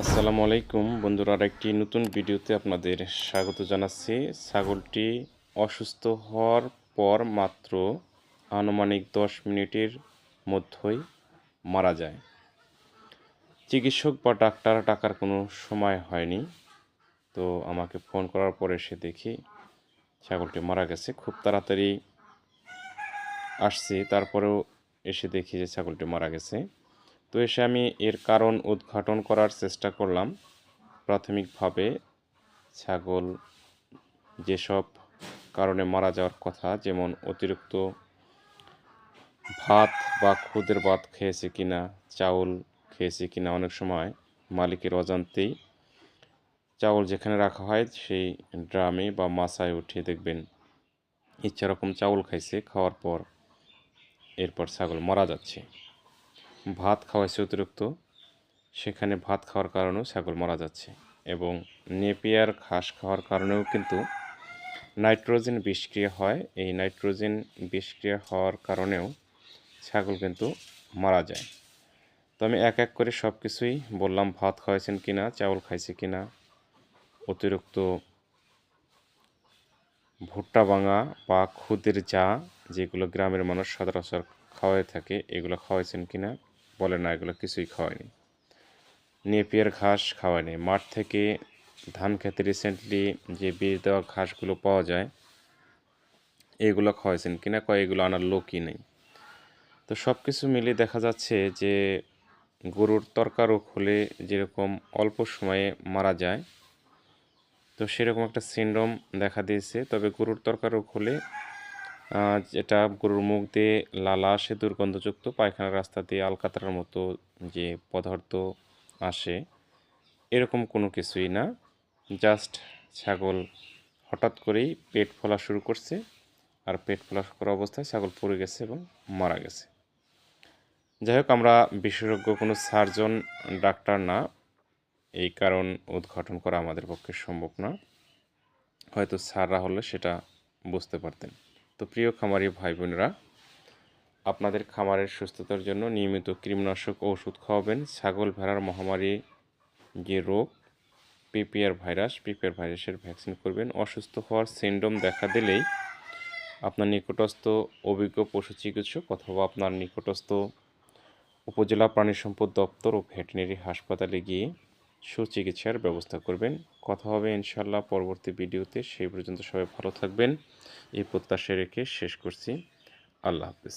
আসসালামু আলাইকুম বন্ধুরা, আরেকটি নতুন ভিডিওতে আপনাদের স্বাগত জানাচ্ছি। ছাগলটি অসুস্থ হওয়ার পর মাত্র আনুমানিক দশ মিনিটের মধ্যেই মারা যায়। চিকিৎসক বা ডাক্তার টাকার কোনো সময় হয়নি, তো আমাকে ফোন করার পরে এসে দেখি ছাগলটি মারা গেছে। খুব তাড়াতাড়ি আসছি, তারপরেও এসে দেখি যে ছাগলটি মারা গেছে। তো এসে আমি এর কারণ উদ্ঘাটন করার চেষ্টা করলাম। প্রাথমিকভাবে ছাগল যেসব কারণে মারা যাওয়ার কথা, যেমন অতিরিক্ত ভাত বা খুদের ভাত খেয়েছে কিনা, চাউল খেয়েছে কিনা অনেক সময় মালিকের অজান্তেই। চাউল যেখানে রাখা হয় সেই ড্রামে বা মাছায় উঠিয়ে দেখবেন, ইচ্ছা রকম চাউল খাইছে, খাওয়ার পর এরপর ছাগল মারা যাচ্ছে। ভাত খাওয়াইছে অতিরিক্ত, সেখানে ভাত খাওয়ার কারণেও ছাগল মারা যাচ্ছে এবং নেপিয়ার ঘাস খাওয়ার কারণেও কিন্তু নাইট্রোজেন বিষক্রিয়া হয়। এই নাইট্রোজেন বিষক্রিয়া হওয়ার কারণেও ছাগল কিন্তু মারা যায়। তো আমি এক এক করে সব কিছুই বললাম, ভাত খাওয়াইছেন কিনা, চাউল খাইছে কিনা, অতিরিক্ত ভুট্টা ভাঙা বা খুদের চা যেগুলো গ্রামের মানুষ সচরাচর খাওয়াই থাকে, এগুলো খাওয়াইছেন কিনা বলে না, এগুলো কিছুই খাওয়ায়নি। নেপিয়ার ঘাস খাওয়ায়নি। মাঠ থেকে ধান খেতে রিসেন্টলি যে বীজ দেওয়া ঘাসগুলো পাওয়া যায়, এগুলো খাওয়াইছেন কিনা কয়, এগুলো আনার লোকই নেই। তো সব কিছু মিলে দেখা যাচ্ছে যে গরুর তরকারোগ হলে যেরকম অল্প সময়ে মারা যায়, তো সেরকম একটা সিন্ড্রোম দেখা দিয়েছে। তবে গরুর তরকারোগ হলে যেটা গরুর মুখ দিয়ে লালা আসে দুর্গন্ধযুক্ত পায়খানার রাস্তা দিয়ে আলকাতরার মতো যে পদার্থ আসে, এরকম কোনো কিছুই না। জাস্ট ছাগল হঠাৎ করেই পেট ফোলা শুরু করছে আর পেট ফোলা করা অবস্থায় ছাগল পড়ে গেছে এবং মারা গেছে। যাই হোক, আমরা বিশেষজ্ঞ কোনো সার্জন, ডাক্তার না, এই কারণ উদ্ঘাটন করা আমাদের পক্ষে সম্ভব না। হয়তো স্যাররা হলে সেটা বুঝতে পারতেন। তো প্রিয় খামারি ভাই বোনেরা আপনাদের খামারের সুস্থতার জন্য নিয়মিত কৃমিনাশক ওষুধ খাওয়াবেন। ছাগল ভেড়ার মহামারী যে রোগ, পিপিআর ভাইরাস, পিপিআর ভাইরাসের ভ্যাকসিন করবেন। অসুস্থ হওয়ার সিন্ড্রোম দেখা দিলেই আপনার নিকটস্থ অভিজ্ঞ পশু চিকিৎসক অথবা আপনার নিকটস্থ উপজেলা প্রাণী সম্পদ দপ্তর ও ভেটেরিনারি হাসপাতালে গিয়ে সুচিকিৎসার ব্যবস্থা করবেন। কথা হবে ইনশাল্লাহ পরবর্তী ভিডিওতে। সেই পর্যন্ত সবাই ভালো থাকবেন। এই প্রত্যাশা রেখে শেষ করছি। আল্লাহ হাফিজ।